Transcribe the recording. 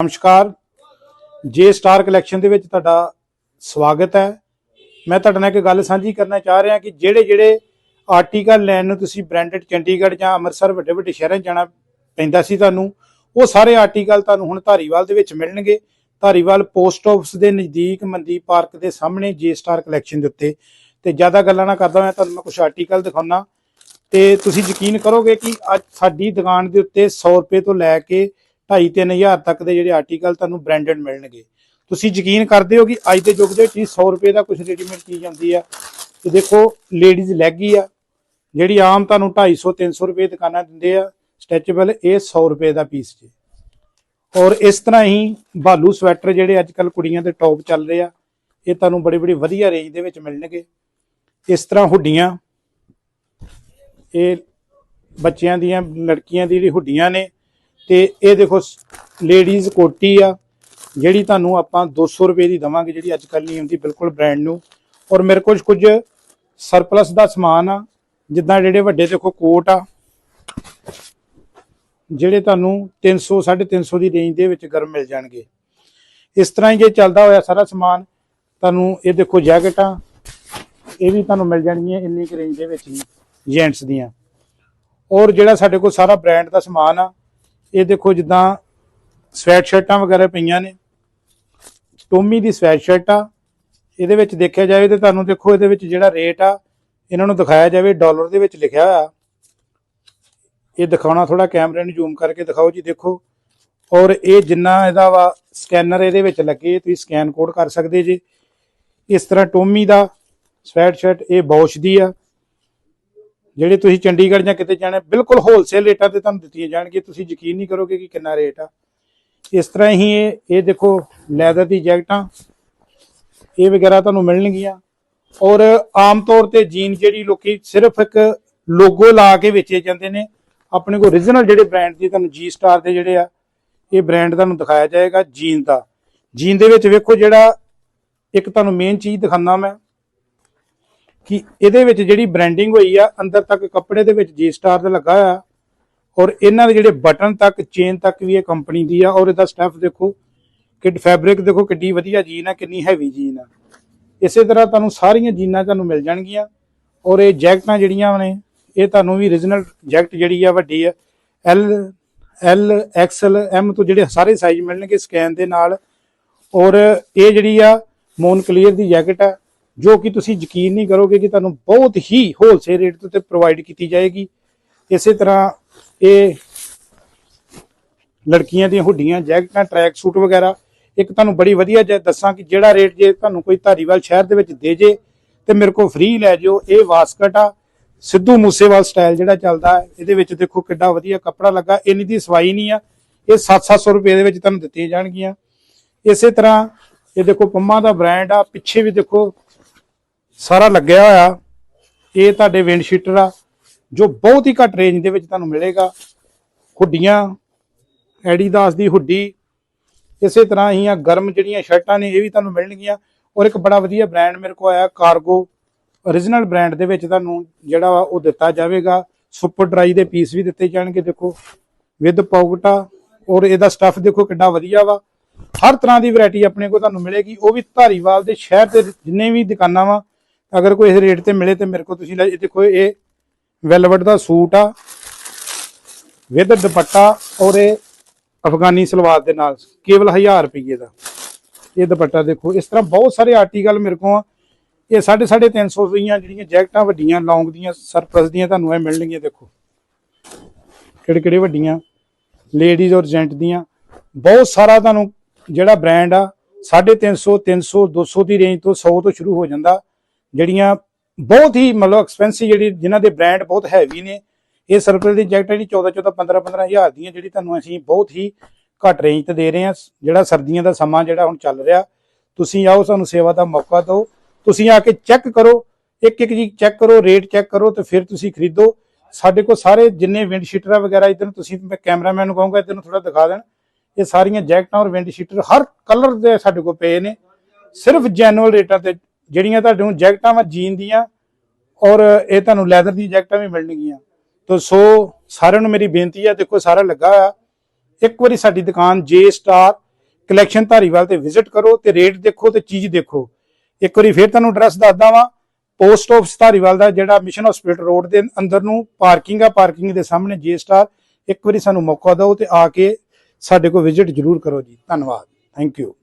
ਨਮਸਕਾਰ। ਜੇ star collection ਦੇ ਵਿੱਚ ਤੁਹਾਡਾ ਸਵਾਗਤ ਹੈ, ਮੈਂ ਤੁਹਾਡੇ ਨਾਲ ਇੱਕ ਗੱਲ ਸਾਂਝੀ ਕਰਨਾ ਚਾਹ ਰਿਹਾ ਕਿ ਜਿਹੜੇ ਜਿਹੜੇ ਆਰਟੀਕਲ ਲੈਣ ਨੂੰ ਤੁਸੀਂ ਬ੍ਰਾਂਡਡ ਚੰਡੀਗੜ੍ਹ ਜਾਂ ਅੰਮ੍ਰਿਤਸਰ ਵੱਡੇ ਵੱਡੇ ਸ਼ਹਿਰਾਂ 'ਚ ਜਾਣਾ ਪੈਂਦਾ ਸੀ ਤੁਹਾਨੂੰ, ਉਹ ਸਾਰੇ ਆਰਟੀਕਲ ਤੁਹਾਨੂੰ ਹੁਣ ਧਾਰੀਵਾਲ ਦੇ ਵਿੱਚ ਮਿਲਣਗੇ। ਧਾਰੀਵਾਲ ਪੋਸਟ ਆਫਿਸ ਦੇ ਨਜ਼ਦੀਕ ਮੰਦੀਪ ਪਾਰਕ ਦੇ ਸਾਹਮਣੇ ਜੇ ਸਟਾਰ ਕਲੈਕਸ਼ਨ ਦੇ ਉੱਤੇ। ਤੇ ਜ਼ਿਆਦਾ ਗੱਲਾਂ ਨਾ ਕਰਦਾ ਮੈਂ ਤੁਹਾਨੂੰ ਮੈਂ ਕੁਝ ਆਰਟੀਕਲ ਦਿਖਾਉਣਾ ਤੇ ਤੁਸੀਂ ਯਕੀਨ ਕਰੋਗੇ ਕਿ ਅੱਜ ਸਾਡੀ ਦੁਕਾਨ ਦੇ ਉੱਤੇ 100 ਰੁਪਏ ਤੋਂ ਲੈ ਕੇ 2.5-3000 ਤੱਕ ਦੇ ਜਿਹੜੇ ਆਰਟੀਕਲ ਤੁਹਾਨੂੰ ਬ੍ਰਾਂਡਡ ਮਿਲਣਗੇ। ਤੁਸੀਂ ਯਕੀਨ ਕਰਦੇ ਹੋ ਕਿ ਅੱਜ ਦੇ ਯੁੱਗ ਦੇ ਵਿੱਚ ਹੀ 100 ਰੁਪਏ ਦਾ ਕੁਝ ਰੈਡੀਮੇਡ ਚੀਜ਼ ਆਉਂਦੀ ਆ। ਤੇ ਦੇਖੋ ਲੇਡੀਜ਼ ਲੈਗੀ ਆ। ਜਿਹੜੀ ਆਮ ਤੁਹਾਨੂੰ 250 300 ਰੁਪਏ ਦੁਕਾਨਾਂ ਦਿੰਦੇ ਆ ਸਟ੍ਰੈਚੇਬਲ ਇਹ 100 ਰੁਪਏ ਦਾ ਪੀਸ ਜੀ। ਔਰ ਇਸ ਤਰ੍ਹਾਂ ਹੀ ਬਾਲੂ ਸਵੈਟਰ ਜਿਹੜੇ ਅੱਜ ਕੱਲ ਕੁੜੀਆਂ ਦੇ ਟੌਪ ਚੱਲ ਰਹੇ ਆ, ਇਹ ਤੁਹਾਨੂੰ ਬੜੀ ਬੜੀ ਵਧੀਆ ਰੇਂਜ ਦੇ ਵਿੱਚ ਮਿਲਣਗੇ। ਇਸ ਤਰ੍ਹਾਂ ਹੁੱਡੀਆਂ, ਇਹ ਬੱਚਿਆਂ ਦੀਆਂ, ਲੜਕੀਆਂ ਦੀ ਜਿਹੜੀ ਹੁੱਡੀਆਂ ਨੇ ਤੇ ਇਹ ਦੇਖੋ ਲੇਡੀਜ਼ ਕੋਟੀ ਆ, ਜਿਹੜੀ ਤੁਹਾਨੂੰ ਆਪਾਂ 200 ਰੁਪਏ ਦੀ ਦਵਾਂਗੇ, ਜਿਹੜੀ ਅੱਜ ਕੱਲ ਨਹੀਂ ਹੁੰਦੀ, ਬਿਲਕੁਲ ਬ੍ਰਾਂਡ ਨੂੰ ਔਰ ਮੇਰੇ ਕੋਲ ਕੁਝ ਸਰਪਲਸ ਦਾ ਸਮਾਨ ਆ, ਜਿੱਦਾਂ ਜਿਹੜੇ ਵੱਡੇ ਦੇਖੋ ਕੋਟ ਆ, ਜਿਹੜੇ ਤੁਹਾਨੂੰ 300 350 ਦੀ ਰੇਂਜ ਦੇ ਵਿੱਚ ਗਰਮ ਮਿਲ ਜਾਣਗੇ। ਇਸ ਤਰ੍ਹਾਂ ਹੀ ਜੇ ਚੱਲਦਾ ਹੋਇਆ ਸਾਰਾ ਸਮਾਨ, ਤੁਹਾਨੂੰ ਇਹ ਦੇਖੋ ਜੈਕਟਾਂ, ਇਹ ਵੀ ਤੁਹਾਨੂੰ ਮਿਲ ਜਾਣਗੀਆਂ ਇੰਨੀ ਕੁ ਰੇਂਜ ਦੇ ਵਿੱਚ ਹੀ ਜੈਂਟਸ ਦੀਆਂ। ਔਰ ਜਿਹੜਾ ਸਾਡੇ ਕੋਲ ਸਾਰਾ ਬ੍ਰਾਂਡ ਦਾ ਸਮਾਨ ਆ ਇਹ ਦੇਖੋ ਜਿੱਦਾਂ ਸਵੈਟ ਸ਼ਰਟਾਂ ਵਗੈਰਾ ਪਈਆਂ ਨੇ, ਟੋਮੀ ਦੀ ਸਵੈਟ ਸ਼ਰਟ ਆ, ਇਹਦੇ ਵਿੱਚ ਦੇਖਿਆ ਜਾਵੇ ਤੇ ਤੁਹਾਨੂੰ ਦੇਖੋ ਇਹਦੇ ਵਿੱਚ ਜਿਹੜਾ ਰੇਟ ਆ, ਇਹਨਾਂ ਨੂੰ ਦਿਖਾਇਆ ਜਾਵੇ, ਡਾਲਰ ਦੇ ਵਿੱਚ ਲਿਖਿਆ ਹੋਇਆ। ਇਹ ਦਿਖਾਉਣਾ ਥੋੜਾ ਕੈਮਰੇ ਨੂੰ ਜ਼ੂਮ ਕਰਕੇ ਦਿਖਾਓ ਜੀ, ਦੇਖੋ। ਔਰ ਇਹ ਜਿੰਨਾ ਇਹਦਾ ਵਾ ਸਕੈਨਰ ਇਹਦੇ ਵਿੱਚ ਲੱਗੇ, ਤੁਸੀਂ ਸਕੈਨ ਕੋਡ ਕਰ ਸਕਦੇ ਜੀ। ਇਸ ਤਰ੍ਹਾਂ ਟੋਮੀ ਦਾ ਸਵੈਟ ਸ਼ਰਟ ਇਹ ਬੌਸ਼ ਦੀ ਆ। ਜਿਹੜੇ ਤੁਸੀਂ ਚੰਡੀਗੜ੍ਹ ਜਾਂ ਕਿਤੇ ਜਾਣਾ, ਬਿਲਕੁਲ ਹੋਲਸੇਲ ਰੇਟਾਂ ਤੇ ਤੁਹਾਨੂੰ ਦਿੱਤੀਆਂ ਜਾਣਗੀਆਂ। ਤੁਸੀਂ ਯਕੀਨ ਨਹੀਂ ਕਰੋਗੇ ਕਿ ਕਿੰਨਾ ਰੇਟ ਆ। ਇਸ ਤਰ੍ਹਾਂ ਹੀ ਇਹ ਇਹ ਦੇਖੋ ਲੈਦਰ ਦੀ ਜੈਕਟਾਂ, ਇਹ ਵਗੈਰਾ ਤੁਹਾਨੂੰ ਮਿਲਣਗੀਆਂ। ਔਰ ਆਮ ਤੌਰ ਤੇ ਜੀਨ ਜਿਹੜੀ ਲੋਕੀ ਸਿਰਫ ਇੱਕ ਲੋਗੋ ਲਾ ਕੇ ਵੇਚੇ ਜਾਂਦੇ ਨੇ। ਆਪਣੇ ਕੋਲ origignal ਜਿਹੜੇ ਬ੍ਰਾਂਡ ਦੀ ਤੁਹਾਨੂੰ ਜੀ ਸਟਾਰ ਦੇ ਜਿਹੜੇ ਆ, ਇਹ ਬ੍ਰਾਂਡ ਤੁਹਾਨੂੰ ਦਿਖਾਇਆ ਜਾਏਗਾ ਜੀਨ ਦਾ। ਜੀਨ ਦੇ ਵਿੱਚ ਵੇਖੋ ਜਿਹੜਾ ਇੱਕ ਤੁਹਾਨੂੰ ਮੇਨ ਚੀਜ਼ ਦਿਖਾਣਾ ਮੈਂ। ਕਿ ਇਹਦੇ ਵਿੱਚ ਜਿਹੜੀ ਬ੍ਰਾਂਡਿੰਗ ਹੋਈ ਆ, ਅੰਦਰ ਤੱਕ ਕੱਪੜੇ ਦੇ ਵਿੱਚ ਜੀ ਸਟਾਰ ਦਾ ਲੱਗਾ ਆ ਔਰ ਇਹਨਾਂ ਦੇ ਜਿਹੜੇ ਬਟਨ ਤੱਕ ਚੇਨ ਤੱਕ ਵੀ ਇਹ ਕੰਪਨੀ ਦੀ ਆ। ਔਰ ਇਹਦਾ ਸਟੱਫ ਦੇਖੋ, ਕਿ ਫੈਬਰਿਕ ਦੇਖੋ ਕਿੰਨੀ ਵਧੀਆ ਜੀਨ ਆ, ਕਿੰਨੀ ਹੈਵੀ ਜੀਨ ਆ। ਇਸੇ ਤਰ੍ਹਾਂ ਤੁਹਾਨੂੰ ਸਾਰੀਆਂ ਜੀਨਾਂ ਤੁਹਾਨੂੰ ਮਿਲ ਜਾਣਗੀਆਂ। ਔਰ ਇਹ ਜੈਕਟਾਂ ਜਿਹੜੀਆਂ ਨੇ, ਇਹ ਤੁਹਾਨੂੰ ਵੀ origignal ਜੈਕਟ ਜਿਹੜੀ ਆ, ਵੱਡੀ ਆ। ਐਲ ਐਲ ਐਕਸਲ ਐਮ ਤੋਂ ਜਿਹੜੇ ਸਾਰੇ ਸਾਈਜ਼ ਮਿਲਣਗੇ ਸਕੈਨ ਦੇ ਨਾਲ। ਔਰ ਇਹ ਜਿਹੜੀ ਆ ਮੋਨ ਕਲੀਅਰ ਦੀ ਜੈਕਟ ਆ ਜੋ ਕਿ ਤੁਸੀਂ ਯਕੀਨ ਨਹੀਂ ਕਰੋਗੇ ਕਿ ਤੁਹਾਨੂੰ ਬਹੁਤ ਹੀ ਹੋਲਸੇਲ ਰੇਟ ਤੇ ਪ੍ਰੋਵਾਈਡ ਕੀਤੀ ਜਾਏਗੀ। ਇਸੇ ਤਰ੍ਹਾਂ ਇਹ ਲੜਕੀਆਂ ਦੀਆਂ ਹੁੱਡੀਆਂ, ਜੈਕਟਾਂ ਟਰੈਕ ਸੂਟ ਵਗੈਰਾ, ਇੱਕ ਤੁਹਾਨੂੰ ਬੜੀ ਵਧੀਆ ਜੇ ਦੱਸਾਂ ਕਿ ਜਿਹੜਾ ਰੇਟ ਜੇ ਤੁਹਾਨੂੰ ਕੋਈ ਧਾਰੀਵਾਲ ਸ਼ਹਿਰ ਦੇ ਵਿੱਚ ਦੇ ਜੇ, ਤੇ ਮੇਰੇ ਕੋਲ ਫ੍ਰੀ ਲੈ ਜਿਓ। ਇਹ ਵਾਸਕਟ ਆ, ਸਿੱਧੂ ਮੂਸੇਵਾਲ ਸਟਾਈਲ ਜਿਹੜਾ ਚੱਲਦਾ ਇਹਦੇ ਵਿੱਚ ਦੇਖੋ ਕਿੱਡਾ ਵਧੀਆ ਕੱਪੜਾ ਲੱਗਾ, ਇੰਨੀ ਦੀ ਸਵਾਈ ਨਹੀਂ ਆ। ਇਹ 7-700 ਰੁਪਏ ਦੇ ਵਿੱਚ ਤੁਹਾਨੂੰ ਦਿੱਤੀਆਂ ਜਾਣਗੀਆਂ। ਇਸੇ ਤਰ੍ਹਾਂ ਇਹ ਦੇਖੋ ਪੰਮਾ ਦਾ ਬ੍ਰਾਂਡ ਆ, ਪਿੱਛੇ ਵੀ ਦੇਖੋ ਸਾਰਾ ਲੱਗਿਆ ਹੋਇਆ। ਇਹ ਤੁਹਾਡੇ ਵਿੰਡ ਸ਼ੀਟਰ ਆ, ਜੋ ਬਹੁਤ ਹੀ ਘੱਟ ਰੇਂਜ ਦੇ ਵਿੱਚ ਤੁਹਾਨੂੰ ਮਿਲੇਗਾ। ਹੁੱਡੀਆਂ, ਐਡੀਦਾਸ ਦੀ ਹੁੱਡੀ, ਇਸੇ ਤਰ੍ਹਾਂ ਹੀ ਆ ਗਰਮ ਜਿਹੜੀਆਂ ਸ਼ਰਟਾਂ ਨੇ, ਇਹ ਵੀ ਤੁਹਾਨੂੰ ਮਿਲਣਗੀਆਂ। ਔਰ ਇੱਕ ਬੜਾ ਵਧੀਆ ਬ੍ਰਾਂਡ ਮੇਰੇ ਕੋਲ ਆਇਆ ਕਾਰਗੋ origignal ਬ੍ਰਾਂਡ ਦੇ ਵਿੱਚ ਤੁਹਾਨੂੰ ਜਿਹੜਾ ਵਾ ਉਹ ਦਿੱਤਾ ਜਾਵੇਗਾ। ਸੁਪਰ ਡਰਾਈ ਦੇ ਪੀਸ ਵੀ ਦਿੱਤੇ ਜਾਣਗੇ, ਦੇਖੋ। ਵਿਦ ਪੌਕਟਾ ਔਰ ਇਹਦਾ ਸਟੱਫ ਦੇਖੋ ਕਿੰਨਾ ਵਧੀਆ ਵਾ। ਹਰ ਤਰ੍ਹਾਂ ਦੀ ਵੈਰਾਈਟੀ ਆਪਣੇ ਕੋਲ ਤੁਹਾਨੂੰ ਮਿਲੇਗੀ। ਉਹ ਵੀ ਧਾਰੀਵਾਲ ਦੇ ਸ਼ਹਿਰ ਦੇ ਜਿੰਨੇ ਵੀ ਦੁਕਾਨਾਂ ਵਾ ਅਗਰ ਕੋਈ ਇਸ ਰੇਟ ਤੇ ਮਿਲੇ ਤੇ ਮੇਰੇ ਕੋਲ ਤੁਸੀਂ ਲੈ ਦੇਖੋ, ਇਹ ਵੈਲਵਟ ਦਾ ਸੂਟ ਆ ਵਿਦ ਦੁਪੱਟਾ ਔਰ ਇਹ ਅਫਗਾਨੀ ਸਲਵਾਰ ਦੇ ਨਾਲ, ਕੇਵਲ 1000 ਰੁਪਏ ਦਾ। ਇਹ ਦੁਪੱਟਾ ਦੇਖੋ, ਇਸ ਤਰ੍ਹਾਂ ਬਹੁਤ ਸਾਰੇ ਆਰਟੀਕਲ ਮੇਰੇ ਕੋਲ ਆ। ਇਹ 350 350 ਦੀਆਂ ਜਿਹੜੀਆਂ ਜੈਕਟਾਂ ਵੱਡੀਆਂ ਲੌਂਗ ਦੀਆਂ ਸਰਪਲਸ ਦੀਆਂ ਤੁਹਾਨੂੰ ਇਹ ਮਿਲਣਗੀਆਂ, ਦੇਖੋ। ਕਿਹੜੇ ਕਿਹੜੇ ਵੱਡੀਆਂ? ਲੇਡੀਜ਼ ਔਰ ਜੈਂਟ ਦੀਆਂ। ਬਹੁਤ ਸਾਰਾ ਤੁਹਾਨੂੰ ਜਿਹੜਾ ਬ੍ਰਾਂਡ ਆ 350 300 200 ਦੀ ਰੇਂਜ ਤੋਂ 100 ਤੋਂ ਸ਼ੁਰੂ ਹੋ ਜਾਂਦਾ। ਜਿਹੜੀਆਂ ਬਹੁਤ ਹੀ ਮਤਲਬ ਐਕਸਪੈਂਸਿਵ ਜਿਹੜੀ ਜਿਨ੍ਹਾਂ ਦੇ ਬ੍ਰਾਂਡ ਬਹੁਤ ਹੈਵੀ ਨੇ, ਇਹ ਸਰਪਲ ਦੀ ਜੈਕਟ ਜਿਹੜੀ 14 14 15 15 ਹਜ਼ਾਰ ਦੀਆਂ ਜਿਹੜੀ ਤੁਹਾਨੂੰ ਅਸੀਂ ਬਹੁਤ ਹੀ ਘੱਟ ਰੇਂਜ ਤੇ ਦੇ ਰਹੇ ਹਾਂ। ਜਿਹੜਾ ਸਰਦੀਆਂ ਦਾ ਸਮਾਂ ਜਿਹੜਾ ਹੁਣ ਚੱਲ ਰਿਹਾ, ਤੁਸੀਂ ਆਓ, ਸਾਨੂੰ ਸੇਵਾ ਦਾ ਮੌਕਾ ਦਿਓ। ਤੁਸੀਂ ਆ ਕੇ ਚੈੱਕ ਕਰੋ, ਇੱਕ ਇੱਕ ਜੀ ਚੈੱਕ ਕਰੋ ਰੇਟ ਚੈੱਕ ਕਰੋ ਤੇ ਫਿਰ ਤੁਸੀਂ ਖਰੀਦੋ। ਸਾਡੇ ਕੋਲ ਸਾਰੇ ਜਿੰਨੇ ਵਿੰਡ ਸ਼ੀਟਰਾਂ ਵਗੈਰਾ ਇਧਰ, ਤੁਸੀਂ ਮੈਂ ਕੈਮਰਾਮੈਨ ਨੂੰ ਕਹੂੰਗਾ, ਇਧਰ ਨੂੰ ਥੋੜਾ ਦਿਖਾ ਦੇਣ। ਇਹ ਸਾਰੀਆਂ ਜੈਕਟਾਂ ਔਰ ਵਿੰਡ ਸ਼ੀਟਰ ਹਰ ਕਲਰ ਦੇ ਸਾਡੇ ਕੋਲ ਪਏ ਨੇ। ਸਿਰਫ ਜੈਨੂਅਲ ਰੇਟਾਂ ਤੇ ਜਿਹੜੀਆਂ ਤੁਹਾਡੇ ਜੈਕਟਾਂ ਵਾ ਜੀਨ ਦੀਆਂ, ਔਰ ਇਹ ਤੁਹਾਨੂੰ ਲੈਦਰ ਦੀ ਜੈਕਟਾਂ ਵੀ ਮਿਲਣਗੀਆਂ। ਤੋ ਸੋ ਸਾਰਿਆਂ ਨੂੰ ਮੇਰੀ ਬੇਨਤੀ ਹੈ ਦੇਖੋ ਸਾਰਾ ਲੱਗਾ ਆ ਇੱਕ ਵਾਰੀ ਸਾਡੀ ਦੁਕਾਨ ਜੇ ਸਟਾਰ ਕਲੈਕਸ਼ਨ ਧਾਰੀਵਾਲ ਤੇ ਵਿਜ਼ਿਟ ਕਰੋ ਤੇ ਰੇਟ ਦੇਖੋ ਤੇ ਚੀਜ਼ ਦੇਖੋ। ਇੱਕ ਵਾਰੀ ਫੇਰ ਤੁਹਾਨੂੰ ਐਡਰੈਸ ਦੱਸਦਾ ਵਾਂ ਪੋਸਟ ਆਫਿਸ ਧਾਰੀਵਾਲ ਦਾ ਜਿਹੜਾ ਮਿਸ਼ਨ ਹਸਪੀਟਲ ਰੋਡ ਦੇ ਅੰਦਰ ਨੂੰ ਪਾਰਕਿੰਗ ਆ ਪਾਰਕਿੰਗ ਦੇ ਸਾਹਮਣੇ ਜੇ ਸਟਾਰ ਇੱਕ ਵਾਰੀ ਸਾਨੂੰ ਮੌਕਾ ਦਿਓ ਤੇ ਆ ਕੇ ਸਾਡੇ ਕੋਲ ਵਿਜ਼ਿਟ ਜ਼ਰੂਰ ਕਰੋ ਜੀ। ਧੰਨਵਾਦ। Thank you